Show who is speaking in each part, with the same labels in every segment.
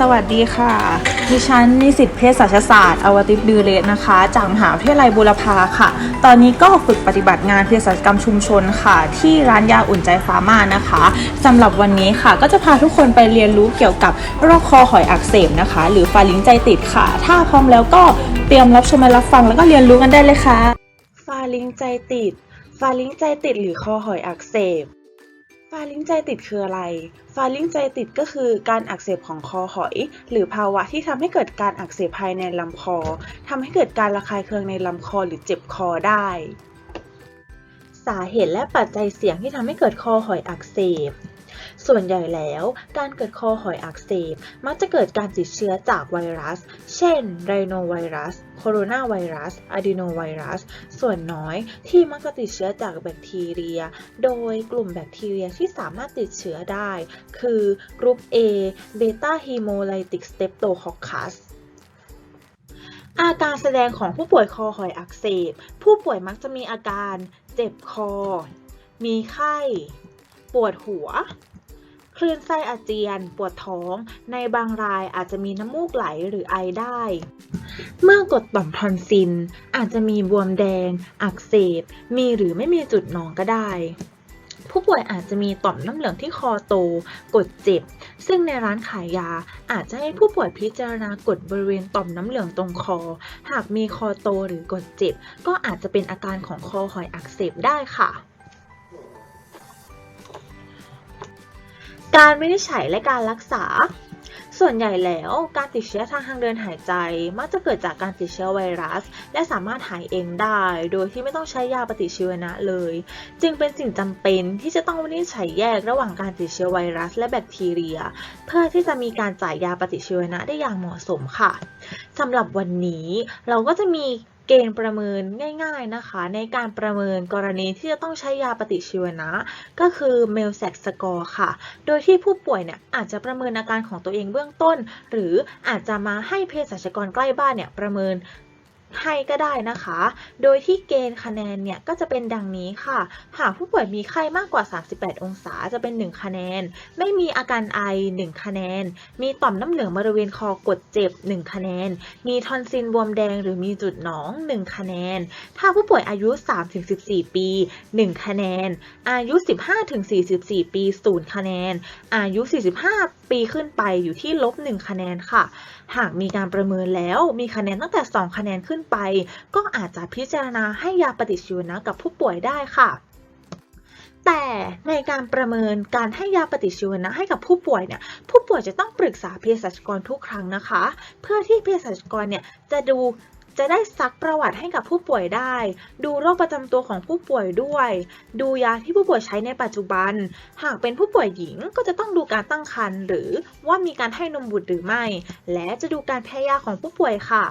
Speaker 1: สวัสดีค่ะ ดิฉันนิสิตเภสัชศาสตร์ อวติปดือเลสนะคะ จากมหาวิทยาลัยบุรพาค่ะ ตอนนี้ก็ฝึกปฏิบัติงานเภสัชกรรมชุมชนค่ะ ที่ร้านยาอุ่นใจฟาร์มานะคะสำหรับวันนี้ค่ะ ก็จะพาทุกคนไปเรียนรู้เกี่ยวกับโรคคอหอยอักเสบนะคะ หรือฟาลิงใจติดค่ะ ถ้าพร้อมแล้วก็เตรียมรับชมและรับฟังแล้วก็เรียนรู้กันได้เลยค่ะ ฟาลิงใจติด ฟาลิงใจติดหรือคอหอยอักเสบาลิงใจติดคืออะไร ฟาลิงใจติดก็คือการอักเสบของคอหอย หรือภาวะที่ทำให้เกิดการอักเสบภายในลำคอทำให้เกิดการระคายเคืองในลำคอหรือเจ็บคอได้ สาเหตุและปัจจัยเสี่ยงที่ทำให้เกิดคอหอยอักเสบ ส่วนใหญ่แล้ว การเกิดคอหอยอักเสบ มักจะเกิดการติดเชื้อจากไวรัส เช่น ไรโนไวรัส โคโรนาไวรัสอะดีโนไวรัส ส่วนน้อยที่มักจะติดเชื้อจากแบคทีเรีย โดยกลุ่มแบคทีเรียที่สามารถติดเชื้อได้ คือกรุ๊ป A เบต้าฮีโมไลติกสเตปโตคอคัสอาการแสดงของผู้ป่วยคอหอยอักเสบ ผู้ป่วยมักจะมีอาการเจ็บคอ มีไข้ ปวดหัว คลื่นไส้อาเจียน ปวดท้อง ในบางรายอาจจะมีน้ำมูกไหลหรือไอได้ เมื่อกดต่อมทอนซิลอาจจะมีบวมแดง อักเสบ มีหรือไม่มีจุดหนองก็ได้ผู้ป่วยอาจจะมีต่อมน้ำเหลืองที่คอโต กดเจ็บ ซึ่งในร้านขายยาอาจจะให้ผู้ป่วยพิจารณากดบริเวณต่อมน้ำเหลืองตรงคอ หากมีคอโตหรือกดเจ็บ ก็อาจจะเป็นอาการของคอหอยอักเสบได้ค่ะ การวินิจฉัยและการรักษา ส่วนใหญ่แล้วการติดเชื้อทางทางเดินหายใจ มักจะเกิดจากการติดเชื้อไวรัส และสามารถหายเองได้ โดยที่ไม่ต้องใช้ยาปฏิชีวนะเลย จึงเป็นสิ่งจำเป็นที่จะต้องวินิจฉัยแยกระหว่างการติดเชื้อไวรัส และแบคทีเรีย เพื่อที่จะมีการจ่ายยาปฏิชีวนะได้อย่างเหมาะสมค่ะสำหรับวันนี้เราก็จะมี เกณฑ์ประเมินง่าย ๆนะคะ ในการประเมินกรณีที่จะต้องใช้ยาปฏิชีวนะ ก็คือ m e l s a t score ค่ะ โดยที่ผู้ป่วยเนี่ยอาจจะประเมินอาการของตัวเองเบื้องต้น หรืออาจจะมาให้เภสัชกรใกล้บ้านเนี่ยประเมิน ให้ก็ได้นะคะ โดยที่เกณฑ์คะแนนเนี่ยก็จะเป็นดังนี้ค่ะ หากผู้ป่วยมีไข้มากกว่า 38 องศาจะเป็น 1 คะแนน ไม่มีอาการไอ 1 คะแนน มีต่อมน้ำเหลืองบริเวณคอกดเจ็บ 1 คะแนน มีทอนซิลบวมแดงหรือมีจุดหนอง 1 คะแนน ถ้าผู้ป่วยอายุ 3-14 ปี 1 คะแนน อายุ 15-44 ปี 0 คะแนน อายุ 45 ปีขึ้นไปอยู่ที่ลบ 1 คะแนนค่ะ หากมีการประเมินแล้วมีคะแนนตั้งแต่ 2 คะแนนขึ้นไป ก็อาจจะพิจารณาให้ยาปฏิชีวนะกับผู้ป่วยได้ค่ะแต่ในการประเมินการให้ยาปฏิชีวนะให้กับผู้ป่วยเนี่ยผู้ป่วยจะต้องปรึกษาเภสัชกรทุกครั้งนะคะ เพื่อที่เภสัชกรเนี่ยจะดูจะได้ซักประวัติให้กับผู้ป่วยได้ ดูโรคประจำตัวของผู้ป่วยด้วย ดูยาที่ผู้ป่วยใช้ในปัจจุบัน หากเป็นผู้ป่วยหญิงก็จะต้องดูการตั้งครรภ์หรือว่ามีการให้นมบุตรหรือไม่ และจะดูการแพ้ยาของผู้ป่วยค่ะ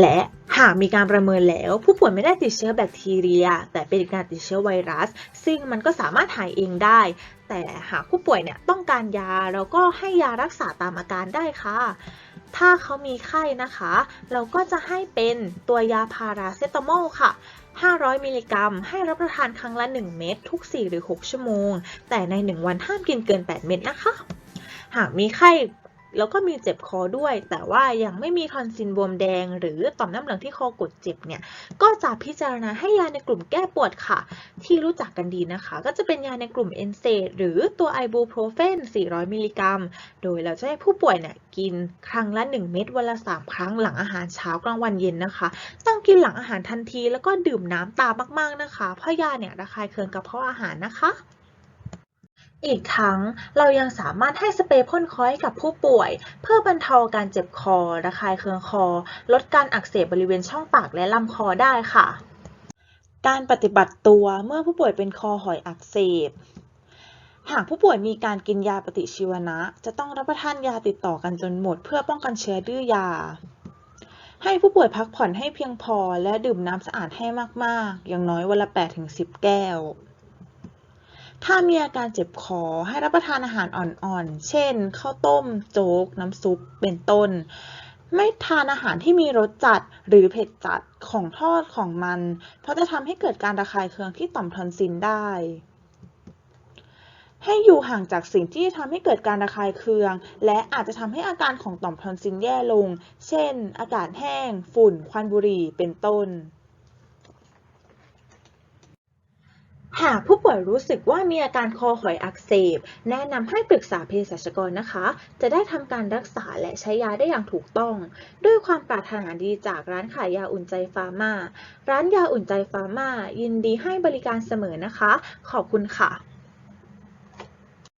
Speaker 1: และหากมีการประเมินแล้ว ผู้ป่วยไม่ได้ติดเชื้อแบคทีเรีย แต่เป็นการติดเชื้อไวรัส ซึ่งมันก็สามารถหายเองได้ แต่หากผู้ป่วยเนี่ยต้องการยาเราก็ให้ยารักษาตามอาการได้ค่ะ ถ้าเขามีไข้นะคะ เราก็จะให้เป็นตัวยาพาราเซตามอลค่ะ 500 มิลลิกรัม ให้รับประทานครั้งละ 1 เม็ดทุก 4 หรือ 6 ชั่วโมง แต่ใน 1 วันห้ามกินเกิน 8 เม็ดนะคะหากมีไข้ แล้วก็มีเจ็บคอด้วย แต่ว่ายังไม่มีทอนซิลบวมแดง หรือต่อมน้ำเหลืองที่คอกดเจ็บเนี่ยก็จะพิจารณาให้ยาในกลุ่มแก้ปวดค่ะ ที่รู้จักกันดีนะคะ ก็จะเป็นยาในกลุ่มเอนเซดหรือตัวไอบูโปรเฟน 400 มิลลิกรัม โดยเราจะให้ผู้ป่วยเนี่ยกินครั้งละ 1 เม็ดวันละ 3 ครั้งหลังอาหารเช้ากลางวันเย็นนะคะ ต้องกินหลังอาหารทันที แล้วก็ดื่มน้ำตามมาก ๆนะคะ เพราะยาเนี่ยระคายเคืองกระเพาะอาหารนะคะ อีกทั้งเรายังสามารถให้สเปรย์พ่นคอให้กับผู้ป่วย เพื่อบรรเทาการเจ็บคอ ระคายเคืองคอ ลดการอักเสบบริเวณช่องปากและลำคอได้ค่ะ การปฏิบัติตัวเมื่อผู้ป่วยเป็นคอหอยอักเสบ หากผู้ป่วยมีการกินยาปฏิชีวนะ จะต้องรับประทานยาติดต่อกันจนหมด เพื่อป้องกันเชื้อดื้อยา ให้ผู้ป่วยพักผ่อนให้เพียงพอ และดื่มน้ำสะอาดให้มากๆ อย่างน้อยวันละ 8-10 แก้ว ถ้ามีอาการเจ็บคอให้รับประทานอาหารอ่อนๆ เช่น ข้าวต้ม โจ๊ก น้ำซุป เป็นต้น ไม่ทานอาหารที่มีรสจัดหรือเผ็ดจัดของทอดของมัน เพราะจะทำให้เกิดการระคายเคืองที่ต่อมทอนซิลได้ ให้อยู่ห่างจากสิ่งที่ทำให้เกิดการระคายเคือง และอาจจะทำให้อาการของต่อมทอนซิลแย่ลง เช่น อากาศแห้ง ฝุ่น ควันบุหรี่ เป็นต้น หากผู้ป่วยรู้สึกว่ามีอาการคอหอยอักเสบ แนะนำให้ปรึกษาเภสัชกรนะคะ จะได้ทำการรักษาและใช้ยาได้อย่างถูกต้อง ด้วยความปรารถนาดีจากร้านขายยาอุ่นใจฟาร์มา ร้านยาอุ่นใจฟาร์มา ยินดีให้บริการเสมอนะคะ ขอบคุณค่ะ